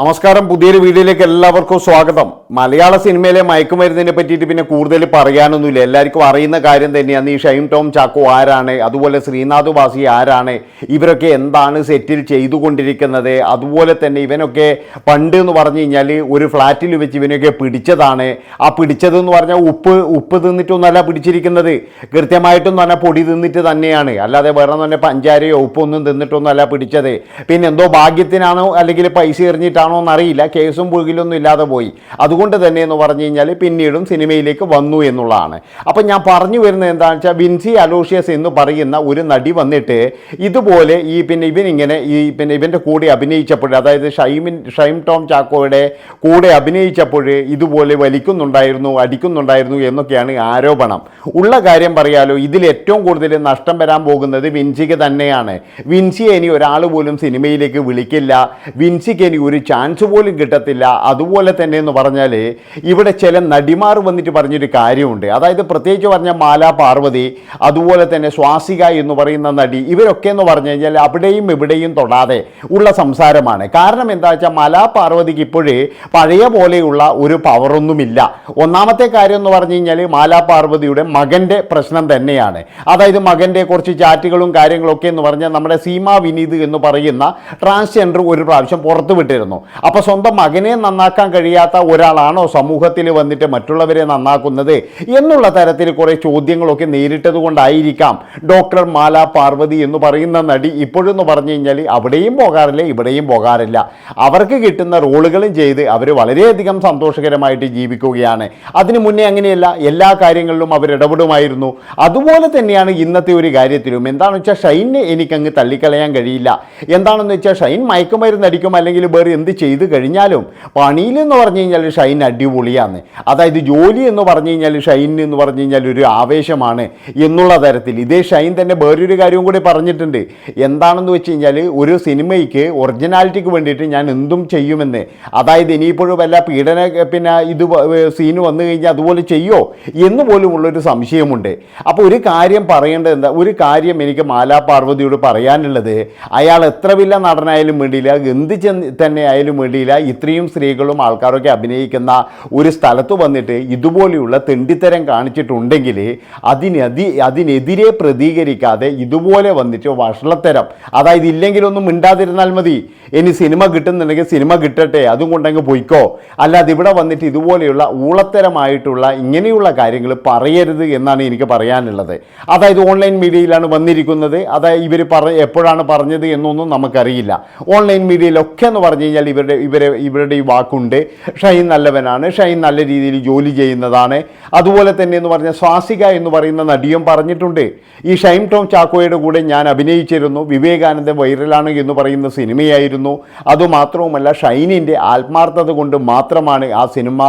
നമസ്കാരം പുതിയൊരു വീഡിയോയിലേക്ക് എല്ലാവർക്കും സ്വാഗതം. മലയാള സിനിമയിലെ മയക്കുമരുന്നിനെ പറ്റിയിട്ട് പിന്നെ കൂടുതൽ പറയാനൊന്നുമില്ല. എല്ലാവർക്കും അറിയുന്ന കാര്യം തന്നെയാണ്. ഈ ഷൈം ടോം ചാക്കോ ആരാണ്? അതുപോലെ ശ്രീനാഥ് വാസി ആരാണ്? ഇവരൊക്കെ എന്താണ് സെറ്റിൽ ചെയ്തുകൊണ്ടിരിക്കുന്നത്? അതുപോലെ തന്നെ ഇവനൊക്കെ പണ്ട് എന്ന് പറഞ്ഞു കഴിഞ്ഞാൽ ഒരു ഫ്ലാറ്റിൽ വെച്ച് ഇവനൊക്കെ പിടിച്ചതാണ്. ആ പിടിച്ചതെന്ന് പറഞ്ഞാൽ ഉപ്പ് ഉപ്പ് തിന്നിട്ടൊന്നല്ല പിടിച്ചിരിക്കുന്നത്. കൃത്യമായിട്ടും തന്നെ പൊടി തിന്നിട്ട് തന്നെയാണ്. അല്ലാതെ വേറെ തന്നെ പഞ്ചാരയോ ഉപ്പൊന്നും തിന്നിട്ടൊന്നല്ല പിടിച്ചത്. പിന്നെ എന്തോ ഭാഗ്യത്തിനാണോ അല്ലെങ്കിൽ പൈസ എറിഞ്ഞിട്ടാണോ എന്നറിയില്ല കേസും പുകിലൊന്നും ഇല്ലാതെ പോയി. അതുകൊണ്ട് തന്നെ എന്ന് പറഞ്ഞു കഴിഞ്ഞാൽ പിന്നീടും സിനിമയിലേക്ക് വന്നു എന്നുള്ളതാണ്. അപ്പം ഞാൻ പറഞ്ഞു വരുന്നത് എന്താണെന്ന് വെച്ചാൽ വിൻസി അലോഷ്യസ് എന്ന് പറയുന്ന ഒരു നടി വന്നിട്ട് ഇതുപോലെ ഈ പിന്നെ ഇവനിങ്ങനെ ഈ പിന്നെ ഇവന്റെ കൂടെ അഭിനയിച്ചപ്പോൾ അതായത് ഷൈമിൻ ഷൈം ടോം ചാക്കോയുടെ കൂടെ അഭിനയിച്ചപ്പോൾ ഇതുപോലെ വലിക്കുന്നുണ്ടായിരുന്നു അടിക്കുന്നുണ്ടായിരുന്നു എന്നൊക്കെയാണ് ആരോപണം. ഉള്ള കാര്യം പറയാലോ ഇതിൽ ഏറ്റവും കൂടുതൽ നഷ്ടം വരാൻ പോകുന്നത് വിൻസിക്ക് തന്നെയാണ്. വിൻസിയെ ഇനി ഒരാൾ പോലും സിനിമയിലേക്ക് വിളിക്കില്ല. വിൻസിക്ക് ഇനി ഒരു ചാൻസ് പോലും കിട്ടത്തില്ല. അതുപോലെ തന്നെ എന്ന് പറഞ്ഞാൽ ഇവിടെ ചില നടിമാർ വന്നിട്ട് പറഞ്ഞൊരു കാര്യമുണ്ട്. അതായത് പ്രത്യേകിച്ച് പറഞ്ഞ മാല പാർവതി അതുപോലെ തന്നെ സ്വാസിക എന്ന് പറയുന്ന നടി ഇവരൊക്കെ എന്ന് പറഞ്ഞു കഴിഞ്ഞാൽ അവിടെയും ഇവിടെയും തൊടാതെ ഉള്ള സംസാരമാണ്. കാരണം എന്താ വെച്ചാൽ മാല പാർവതിക്ക് ഇപ്പോഴേ പഴയ പോലെയുള്ള ഒരു പവറൊന്നുമില്ല. ഒന്നാമത്തെ കാര്യം എന്ന് പറഞ്ഞു കഴിഞ്ഞാൽ മാല പാർവതിയുടെ മകന്റെ പ്രശ്നം തന്നെയാണ്. അതായത് മകന്റെ കുറച്ച് ചാറ്റുകളും കാര്യങ്ങളൊക്കെ എന്ന് പറഞ്ഞാൽ നമ്മുടെ സീമാ വിനീത് എന്ന് പറയുന്ന ട്രാൻസ്ജെൻഡർ ഒരു പ്രാവശ്യം പുറത്തു വിട്ടിരുന്നു. അപ്പോൾ സ്വന്തം മകനെ നന്നാക്കാൻ കഴിയാത്ത ഒരാളാണോ സമൂഹത്തിൽ വന്നിട്ട് മറ്റുള്ളവരെ നന്നാക്കുന്നത് എന്നുള്ള തരത്തിൽ കുറേ ചോദ്യങ്ങളൊക്കെ നേരിട്ടത് കൊണ്ടായിരിക്കാം ഡോക്ടർ മാല പാർവതി എന്ന് പറയുന്ന നടി ഇപ്പോഴെന്ന് പറഞ്ഞു കഴിഞ്ഞാൽ അവിടെയും പോകാറില്ല ഇവിടെയും പോകാറില്ല. അവർക്ക് കിട്ടുന്ന റോളുകളും ചെയ്ത് അവർ വളരെയധികം സന്തോഷകരമായിട്ട് ജീവിക്കുകയാണ്. അതിനു മുന്നേ അങ്ങനെയല്ല എല്ലാ കാര്യങ്ങളിലും അവർ ഇടപെടുമായിരുന്നു. അതുപോലെ തന്നെയാണ് ഇന്നത്തെ ഒരു കാര്യത്തിലും. എന്താണെന്ന് വെച്ചാൽ ഷൈനെ എനിക്കങ്ങ് തള്ളിക്കളയാൻ കഴിയില്ല. എന്താണെന്ന് വെച്ചാൽ ഷൈൻ മയക്കുമരുന്ന് അടിക്കും അല്ലെങ്കിൽ വേറെ എന്ത് ചെയ്തു കഴിഞ്ഞാലും പണിയിൽ എന്ന് പറഞ്ഞു കഴിഞ്ഞാൽ ഷൈൻ അടിപൊളിയാണ്. അതായത് ജോലി എന്ന് പറഞ്ഞു കഴിഞ്ഞാൽ ഷൈൻ എന്ന് പറഞ്ഞു കഴിഞ്ഞാൽ ഒരു ആവേശമാണ് എന്നുള്ള തരത്തിൽ. ഇതേ ഷൈൻ തന്നെ വേറൊരു കാര്യവും കൂടി പറഞ്ഞിട്ടുണ്ട്. എന്താണെന്ന് വെച്ച് കഴിഞ്ഞാൽ ഒരു സിനിമയ്ക്ക് ഒറിജിനാലിറ്റിക്ക് വേണ്ടിയിട്ട് ഞാൻ എന്തും ചെയ്യുമെന്ന്. അതായത് ഇനിയിപ്പോഴും വല്ല പീഡന പിന്നെ ഇത് സീന് വന്നു കഴിഞ്ഞാൽ അതുപോലെ ചെയ്യോ എന്ന് പോലുമുള്ളൊരു സംശയമുണ്ട്. അപ്പോൾ ഒരു കാര്യം പറയേണ്ടത് എന്താ? ഒരു കാര്യം എനിക്ക് മാലാ പാർവതിയോട് പറയാനുള്ളത്. അയാൾ എത്ര വലിയ നടനായാലും വേണ്ടിയില്ല. എന്ത് ചെന്ന് തന്നെ ആയാലും വേണ്ടിയില്ല. ഇത്രയും സ്ത്രീകളും ആൾക്കാരൊക്കെ അഭിനയിക്കുന്ന ഒരു സ്ഥലത്ത് വന്നിട്ട് ഇതുപോലെയുള്ള തെണ്ടിത്തരം കാണിച്ചിട്ടുണ്ടെങ്കിൽ അതിനതി അതിനെതിരെ പ്രതികരിക്കാതെ ഇതുപോലെ വന്നിട്ട് വഷളത്തരം. അതായത് ഇല്ലെങ്കിലൊന്നും മിണ്ടാതിരുന്നാൽ മതി. ഇനി സിനിമ കിട്ടുന്നുണ്ടെങ്കിൽ സിനിമ കിട്ടട്ടെ അതും കൊണ്ടങ്ങ് പോയിക്കോ. അല്ലാതെ ഇവിടെ വന്നിട്ട് ഇതുപോലെയുള്ള ഊളത്തരമായിട്ടുള്ള ഇങ്ങനെയുള്ള കാര്യങ്ങൾ പറയരുത് എന്നാണ് എനിക്ക് പറയാനുള്ളത്. അതായത് ഓൺലൈൻ മീഡിയയിലാണ് വന്നിരിക്കുന്നത്. അതായത് ഇവർ പറ എപ്പോഴാണ് പറഞ്ഞത് എന്നൊന്നും നമുക്കറിയില്ല. ഓൺലൈൻ മീഡിയയിലൊക്കെ എന്ന് പറഞ്ഞു കഴിഞ്ഞാൽ ഇവരുടെ ഇവരെ ഇവരുടെ ഈ വാക്കുണ്ട്. ഷൈൻ നല്ലവനാണ്. ഷൈൻ നല്ല രീതിയിൽ ജോലി ചെയ്യുന്നതാണ്. അതുപോലെ തന്നെ എന്ന് പറഞ്ഞാൽ സ്വാസിക എന്ന് പറയുന്ന നടിയും പറഞ്ഞിട്ടുണ്ട്. ഈ ഷൈൻ ടോം ചാക്കോയുടെ കൂടെ ഞാൻ അഭിനയിച്ചിരുന്നു. വിവേകാനന്ദ വൈറലാണ് എന്ന് പറയുന്ന സിനിമയായിരുന്നു. അതുമാത്രവുമല്ല ഷൈനിന്റെ ആത്മാർത്ഥത കൊണ്ട് മാത്രമാണ് ആ സിനിമ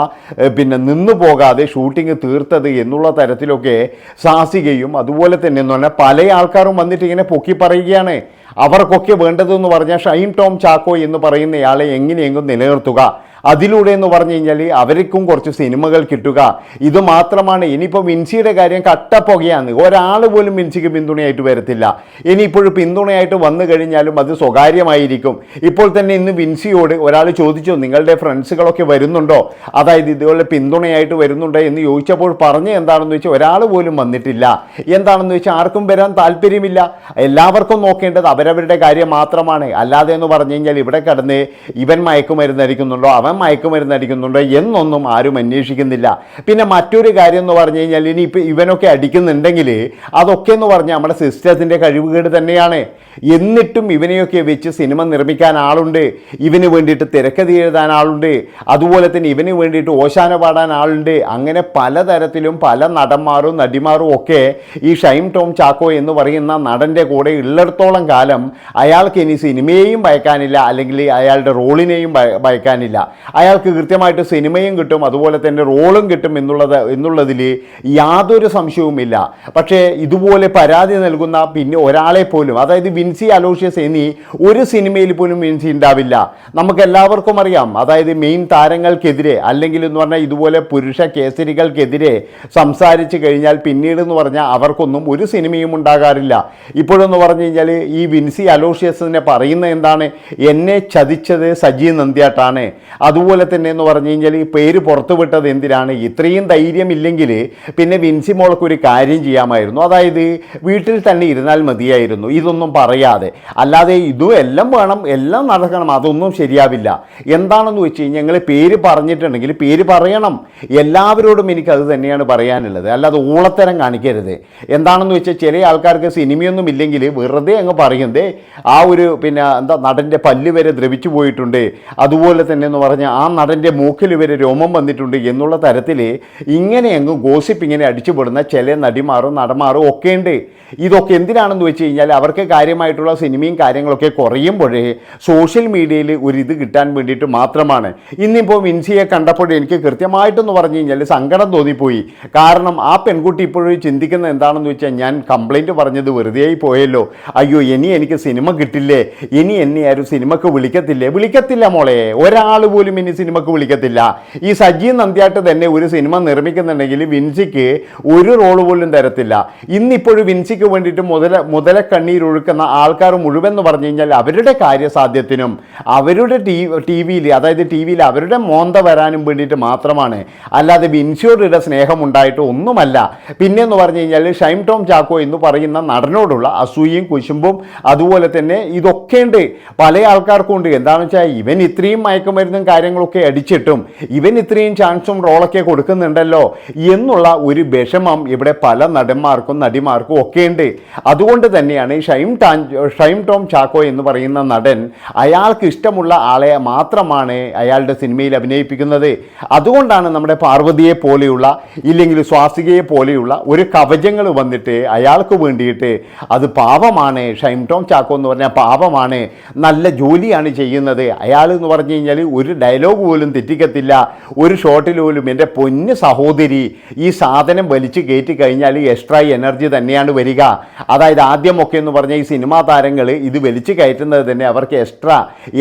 പിന്നെ നിന്നു പോകാതെ ഷൂട്ടിംഗ് തീർത്തത് എന്നുള്ള തരത്തിലൊക്കെ സാസികയും അതുപോലെ തന്നെ എന്ന് പറഞ്ഞാൽ പല ആൾക്കാരും വന്നിട്ട് ഇങ്ങനെ പൊക്കി പറയുകയാണ്. അവർക്കൊക്കെ വേണ്ടതെന്ന് പറഞ്ഞാൽ ഷൈൻ ടോം ചാക്കോ എന്ന് പറയുന്നയാളെ എങ്ങനെയെങ്കിലും നിലനിർത്തുക. അതിലൂടെ എന്ന് പറഞ്ഞു കഴിഞ്ഞാൽ അവർക്കും കുറച്ച് സിനിമകൾ കിട്ടുക. ഇത് മാത്രമാണ്. ഇനിയിപ്പോൾ മിൻസിയുടെ കാര്യം കട്ടപ്പുകയാണ്. ഒരാൾ പോലും മിൻസിക്ക് പിന്തുണയായിട്ട് വരത്തില്ല. ഇനിയിപ്പോഴും പിന്തുണയായിട്ട് വന്നു കഴിഞ്ഞാലും അത് സ്വകാര്യമായിരിക്കും. ഇപ്പോൾ തന്നെ ഇന്ന് വിൻസിയോട് ഒരാൾ ചോദിച്ചു നിങ്ങളുടെ ഫ്രണ്ട്സുകളൊക്കെ വരുന്നുണ്ടോ? അതായത് ഇതുപോലെ പിന്തുണയായിട്ട് വരുന്നുണ്ടോ എന്ന് ചോദിച്ചപ്പോൾ പറഞ്ഞ് എന്താണെന്ന് വെച്ചാൽ ഒരാൾ പോലും വന്നിട്ടില്ല. എന്താണെന്ന് വെച്ചാൽ ആർക്കും വരാൻ താല്പര്യമില്ല. എല്ലാവർക്കും നോക്കേണ്ടത് അവരവരുടെ കാര്യം മാത്രമാണ്. അല്ലാതെ എന്ന് പറഞ്ഞു കഴിഞ്ഞാൽ ഇവിടെ കടന്ന് ഇവൻ മയക്കുമരുന്ന് അടിക്കുന്നുണ്ടോ അവൻ മയക്കുമരുന്ന് അടിക്കുന്നുണ്ടോ എന്നൊന്നും ആരും അന്വേഷിക്കുന്നില്ല. പിന്നെ മറ്റൊരു കാര്യം എന്ന് പറഞ്ഞു കഴിഞ്ഞാൽ ഇനി ഇപ്പം ഇവനൊക്കെ അടിക്കുന്നുണ്ടെങ്കിൽ അതൊക്കെ എന്ന് പറഞ്ഞാൽ നമ്മുടെ സിസ്റ്റത്തിന്റെ കഴിവുകേട് തന്നെയാണ്. എന്നിട്ടും ഇവനെയൊക്കെ വെച്ച് സിനിമ നിർമ്മിക്കാൻ ആളുണ്ട്. ഇവന് വേണ്ടിയിട്ട് തിരക്കഥ എഴുതാൻ ആളുണ്ട്. അതുപോലെ തന്നെ ഇവന് വേണ്ടിയിട്ട് ഓശാന പാടാൻ ആളുണ്ട്. അങ്ങനെ പലതരത്തിലും പല നടന്മാരും നടിമാരും ഒക്കെ ഈ ഷൈം ടോം ചാക്കോ എന്ന് പറയുന്ന നടന്റെ കൂടെ ഉള്ളിടത്തോളം കാലം അയാൾക്ക് ഇനി സിനിമയെയും ഭയക്കാനില്ല. അല്ലെങ്കിൽ അയാളുടെ റോളിനെയും ഭയ- ഭയക്കാനില്ല. അയാൾക്ക് കൃത്യമായിട്ട് സിനിമയും കിട്ടും അതുപോലെ തന്നെ റോളും കിട്ടും എന്നുള്ളത് എന്നുള്ളതിൽ യാതൊരു സംശയവുമില്ല. പക്ഷേ ഇതുപോലെ പരാതി നൽകുന്ന പിന്നെ ഒരാളെ പോലും അതായത് വിൻസി അലോഷ്യസ് എന്നീ ഒരു സിനിമയിൽ പോലും വിൻസി ഉണ്ടാവില്ല. നമുക്കെല്ലാവർക്കും അറിയാം അതായത് മെയിൻ താരങ്ങൾക്കെതിരെ അല്ലെങ്കിൽ എന്ന് പറഞ്ഞാൽ ഇതുപോലെ പുരുഷ കേസരികൾക്കെതിരെ സംസാരിച്ചു കഴിഞ്ഞാൽ പിന്നീട് എന്ന് പറഞ്ഞാൽ അവർക്കൊന്നും ഒരു സിനിമയും ഉണ്ടാകാറില്ല. ഇപ്പോഴെന്ന് പറഞ്ഞു കഴിഞ്ഞാൽ ഈ വിൻസി അലോഷ്യസിനെ പറയുന്ന എന്താണ്? എന്നെ ചതിച്ചത് സജി നന്ദ്യാട്ടാണ്. അതുപോലെ തന്നെ എന്ന് പറഞ്ഞു കഴിഞ്ഞാൽ ഈ പേര് പുറത്തുവിട്ടത് എന്തിനാണ്? ഇത്രയും ധൈര്യമില്ലെങ്കിൽ പിന്നെ വിൻസി മോൾക്ക് ഒരു കാര്യം ചെയ്യാമായിരുന്നു. അതായത് വീട്ടിൽ തന്നെ ഇരുന്നാൽ മതിയായിരുന്നു. ഇതൊന്നും പറയാതെ. അല്ലാതെ ഇതും എല്ലാം വേണം എല്ലാം നടക്കണം അതൊന്നും ശരിയാവില്ല. എന്താണെന്ന് വെച്ച് കഴിഞ്ഞാൽ ഞങ്ങൾ പേര് പറഞ്ഞിട്ടുണ്ടെങ്കിൽ പേര് പറയണം. എല്ലാവരോടും എനിക്ക് അത് തന്നെയാണ് പറയാനുള്ളത്. അല്ലാതെ ഊളത്തരം കാണിക്കരുത്. എന്താണെന്ന് വെച്ചാൽ ചില ആൾക്കാർക്ക് സിനിമയൊന്നും ഇല്ലെങ്കിൽ വെറുതെ അങ്ങ് പറയുന്നത് ആ ഒരു പിന്നെ എന്താ നടന്റെ പല്ല് വരെ ദ്രവിച്ചു പോയിട്ടുണ്ട്. അതുപോലെ തന്നെ എന്ന് പറഞ്ഞാൽ ആ നടന്റെ മൂക്കിൽ വരെ രോമം വന്നിട്ടുണ്ട് എന്നുള്ള തരത്തിൽ ഇങ്ങനെ അങ്ങ് ഗോസിപ്പ് ഇങ്ങനെ അടിച്ചുപെടുന്ന ചില നടിമാറും നടന്മാറും ഒക്കെ ഉണ്ട് ഇതൊക്കെ എന്തിനാണെന്ന് വെച്ച് കഴിഞ്ഞാൽ അവർക്ക് കാര്യമായിട്ടുള്ള സിനിമയും കാര്യങ്ങളൊക്കെ കുറയുമ്പോഴേ സോഷ്യൽ മീഡിയയിൽ ഒരു ഇത് കിട്ടാൻ വേണ്ടിയിട്ട് മാത്രമാണ്. ഇന്നിപ്പോൾ വിൻസിയെ കണ്ടപ്പോൾ എനിക്ക് കൃത്യമായിട്ടെന്ന് പറഞ്ഞു കഴിഞ്ഞാൽ സങ്കടം തോന്നിപ്പോയി. കാരണം ആ പെൺകുട്ടി ഇപ്പോഴും ചിന്തിക്കുന്ന എന്താണെന്ന് വെച്ചാൽ ഞാൻ കംപ്ലൈന്റ് പറഞ്ഞത് വെറുതെയായി പോയല്ലോ. അയ്യോ ഇനി എനിക്ക് സിനിമ കിട്ടില്ലേ? ഇനി എന്നെ ആരും സിനിമക്ക് വിളിക്കത്തില്ലേ? വിളിക്കത്തില്ല മോളെ. ഒരാൾ പോലും ഇനി സിനിമക്ക് വിളിക്കത്തില്ല. ഈ സജി നന്ദ്യാട്ട് തന്നെ ഒരു സിനിമ നിർമ്മിക്കുന്നുണ്ടെങ്കിൽ വിൻസിക്ക് ഒരു റോൾ പോലും തരത്തില്ല. ഇന്നിപ്പോഴും വിൻസിക്ക് വേണ്ടിയിട്ട് മുതല മുതല കണ്ണീരൊഴുക്കുന്ന ആൾക്കാർ മുഴുവൻ എന്ന് പറഞ്ഞു കഴിഞ്ഞാൽ അവരുടെ കാര്യസാധ്യത്തിനും അവരുടെ ടി ടി വിയിൽ അതായത് ടി വിയിൽ അവരുടെ മോന്ത വരാനും വേണ്ടിയിട്ട് മാത്രമാണ്. അല്ലാതെ വിൻസിയോടുള്ള സ്നേഹം ഉണ്ടായിട്ട് ഒന്നുമല്ല. പിന്നെയെന്ന് പറഞ്ഞു കഴിഞ്ഞാൽ ഷൈം ടോം ചാക്കോ എന്ന് പറയുന്ന നടനോടുള്ള അസൂയയും കുശുമ്പും അതുപോലെ തന്നെ ഇതൊക്കെയുണ്ട്. പല ആൾക്കാർക്കും ഉണ്ട്. എന്താണെന്ന് വെച്ചാൽ ഇവൻ ഇത്രയും മയക്കുമരുന്നും കാര്യങ്ങളൊക്കെ അടിച്ചിട്ടും ഇവൻ ഇത്രയും ചാൻസും റോളൊക്കെ കൊടുക്കുന്നുണ്ടല്ലോ എന്നുള്ള ഒരു വിഷമം ഇവിടെ പല നടന്മാർക്കും നടിമാർക്കും ഒക്കെ ഉണ്ട്. അതുകൊണ്ട് തന്നെയാണ് ഷൈം ടാൻ ഷൈം ടോം ചാക്കോ എന്ന് പറയുന്ന നടൻ അയാൾക്ക് ഇഷ്ടമുള്ള ആളെ മാത്രമാണ് അയാളുടെ സിനിമയിൽ അഭിനയിപ്പിക്കുന്നത്. അതുകൊണ്ടാണ് നമ്മുടെ പാർവതിയെ പോലെയുള്ള ഇല്ലെങ്കിൽ സ്വാസികയെ പോലെയുള്ള ഒരു കവചങ്ങൾ വന്നിട്ട് അയാൾക്ക് വേണ്ടിയിട്ട് അത് പാവമാണ് ഷൈം ടോം ചാക്കോ എന്ന് പറഞ്ഞാൽ പാവമാണ് നല്ല ജോലിയാണ് ചെയ്യുന്നത്. അയാൾ എന്ന് പറഞ്ഞു കഴിഞ്ഞാൽ ഒരു ഡയലോഗ് പോലും തെറ്റിക്കത്തില്ല. ഒരു ഷോട്ടിൽ പോലും എന്റെ പൊന്ന് സഹോദരി ഈ സാധനം വലിച്ചു കയറ്റി കഴിഞ്ഞാൽ എക്സ്ട്രാ എനർജി തന്നെയാണ് വരിക. അതായത് ആദ്യമൊക്കെ എന്ന് പറഞ്ഞാൽ ഈ സിനിമാ താരങ്ങൾ ഇത് വലിച്ചു കയറ്റുന്നത് തന്നെ അവർക്ക് എക്സ്ട്രാ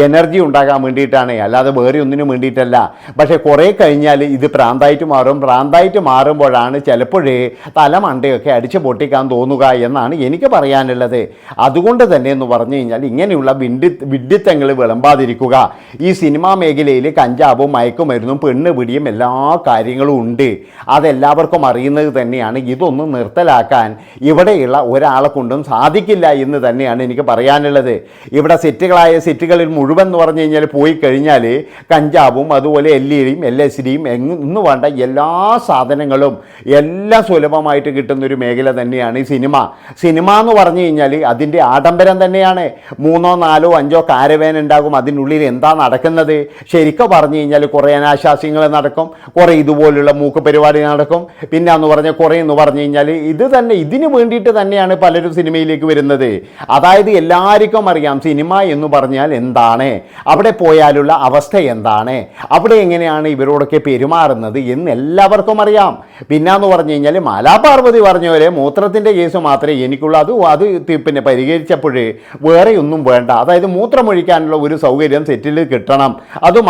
എനർജി ഉണ്ടാകാൻ വേണ്ടിയിട്ടാണ്. അല്ലാതെ വേറെ ഒന്നിനും വേണ്ടിയിട്ടല്ല. പക്ഷേ കുറേ കഴിഞ്ഞാൽ ഇത് പ്രാന്തായിട്ട് മാറും. പ്രാന്തായിട്ട് മാറുമ്പോഴാണ് ചിലപ്പോഴേ തലമണ്ടയൊക്കെ അടിച്ച് പൊട്ടിക്കാൻ തോന്നുക എന്നാണ് എനിക്ക് പറയാനുള്ളത്. അതുകൊണ്ട് തന്നെ എന്ന് പറഞ്ഞു കഴിഞ്ഞാൽ ഇങ്ങനെയുള്ള വിഡ്ഢി വിഡ്ഢിത്തങ്ങൾ വിളമ്പാതിരിക്കുക. ഈ സിനിമാ മേഖലയിൽ കഞ്ചാവും മയക്കുമരുന്നും പെണ്ണ് പിടിയും എല്ലാ കാര്യങ്ങളും ഉണ്ട്. അതെല്ലാവർക്കും അറിയുന്നത് തന്നെയാണ്. ഇതൊന്നും നിർത്തലാക്കാൻ ഇവിടെയുള്ള ഒരാളെ കൊണ്ടും സാധിക്കില്ല എന്ന് തന്നെയാണ് എനിക്ക് പറയാനുള്ളത്. ഇവിടെ സെറ്റുകളായ സെറ്റുകളിൽ മുഴുവൻ എന്ന് പറഞ്ഞു കഴിഞ്ഞാൽ പോയി കഴിഞ്ഞാൽ കഞ്ചാവും അതുപോലെ എൽ ഇ ഡിയും എൽ എസ് ഡിയും എങ്ങും വേണ്ട എല്ലാ സാധനങ്ങളും എല്ലാം സുലഭമായിട്ട് കിട്ടുന്നൊരു മേഖല തന്നെയാണ് ഈ സിനിമ. സിനിമ എന്ന് പറഞ്ഞു കഴിഞ്ഞാൽ അതിന്റെ ആഡംബരം തന്നെയാണ്. മൂന്നോ നാലോ അഞ്ചോ കാരവേൻ ഉണ്ടാകും. അതിനുള്ളിൽ എന്താ നടക്കുന്നത്? ശരിക്കും പറഞ്ഞു കഴിഞ്ഞാൽ കുറേ അനാശാസ്യങ്ങൾ നടക്കും കുറേ ഇതുപോലുള്ള മൂക്ക് പരിപാടി നടക്കും. പിന്നെ എന്ന് പറഞ്ഞാൽ കുറേ എന്ന് പറഞ്ഞു കഴിഞ്ഞാൽ ഇത് തന്നെ ഇതിന് വേണ്ടിയിട്ട് തന്നെയാണ് പലരും സിനിമയിലേക്ക് വരുന്നത്. അതായത് എല്ലാവർക്കും അറിയാം സിനിമ എന്ന് പറഞ്ഞാൽ എന്താണ്? അവിടെ പോയാലുള്ള അവസ്ഥ എന്താണ്? അവിടെ എങ്ങനെയാണ് ഇവരോടൊക്കെ പെരുമാറുന്നത് എന്ന് എല്ലാവർക്കും അറിയാം. പിന്നെ എന്ന് പറഞ്ഞു കഴിഞ്ഞാൽ മാലാപാർവതി പറഞ്ഞ പോലെ മൂത്രത്തിന്റെ കേസ് മാത്രമേ എനിക്കുള്ളൂ. അത് അത് പിന്നെ പരിഹരിച്ചപ്പോഴേ വേറെ ഒന്നും വേണ്ട. അതായത് മൂത്രമൊഴിക്കാനുള്ള ഒരു സൗകര്യം സെറ്റിൽ കിട്ടണം.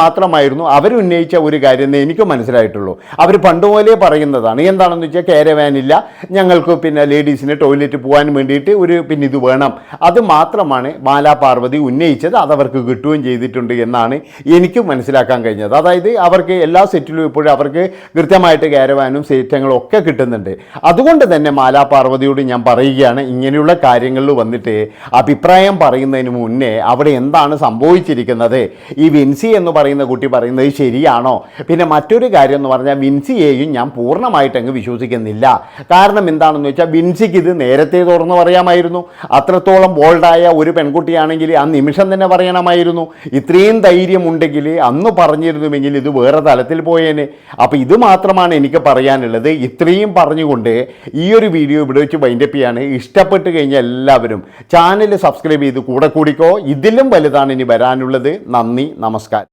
അതുമാത്രമായിരുന്നു അവരുന്നയിച്ച ഒരു കാര്യം എനിക്ക് മനസ്സിലായിട്ടുള്ളൂ. അവർ പണ്ടുപോലെ പറയുന്നതാണ്. എന്താണെന്ന് വെച്ചാൽ കേരവാനില്ല ഞങ്ങൾക്ക് പിന്നെ ലേഡീസിന് ടോയ്ലറ്റ് പോകാൻ വേണ്ടിയിട്ട് ഒരു പിന്നെ ഇത് വേണം. അത് മാത്രമാണ് ബാലാ പാർവതി ഉന്നയിച്ചത്. അതവർക്ക് കിട്ടുകയും ചെയ്തിട്ടുണ്ട് എന്നാണ് എനിക്ക് മനസ്സിലാക്കാൻ കഴിഞ്ഞത്. അതായത് അവർക്ക് എല്ലാ സെറ്റിലും ഇപ്പോഴും അവർക്ക് കൃത്യമായിട്ട് കയറുവാനും സേറ്റങ്ങളും ഒക്കെ കിട്ടുന്നുണ്ട്. അതുകൊണ്ട് തന്നെ മാലാ പാർവതിയോട് ഞാൻ പറയുകയാണ് ഇങ്ങനെയുള്ള കാര്യങ്ങളിൽ വന്നിട്ട് അഭിപ്രായം പറയുന്നതിന് മുന്നേ അവിടെ എന്താണ് സംഭവിച്ചിരിക്കുന്നത്? ഈ വിൻസി എന്ന് പറയുന്ന കുട്ടി പറയുന്നത് ശരിയാണോ? പിന്നെ മറ്റൊരു കാര്യം എന്ന് പറഞ്ഞാൽ വിൻസിയെയും ഞാൻ പൂർണമായിട്ട് അങ്ങ് വിശ്വസിക്കുന്നില്ല. കാരണം എന്താണെന്ന് വെച്ചാൽ വിൻസിക്ക് ഇത് നേരത്തെ തുറന്നു പറയാമായിരുന്നു. അത്രത്തോളം ബോൾഡായ ഒരു പെൺകുട്ടിയാണെങ്കിൽ ആ നിമിഷം തന്നെ പറയണമായിരുന്നു. ഇത്രയും ധൈര്യം ഉണ്ടെങ്കിൽ അന്ന് പറഞ്ഞിരുന്നുവെങ്കിൽ ഇത് വേറെ തലത്തിൽ പോയേനെ. അപ്പോൾ ഇത് മാത്രമാണ് എനിക്ക് പറയാനുള്ളത്. ഇത്രയും പറഞ്ഞുകൊണ്ട് ഈ ഒരു വീഡിയോ ഇവിടെ വെച്ച് വൈൻഡപ്പ് ചെയ്യാണ്. ഇഷ്ടപ്പെട്ട് കഴിഞ്ഞാൽ എല്ലാവരും ചാനൽ സബ്സ്ക്രൈബ് ചെയ്ത് കൂടെ കൂടിക്കോ. ഇതിലും വലുതാണ് ഇനി വരാനുള്ളത്. നന്ദി നമസ്കാരം.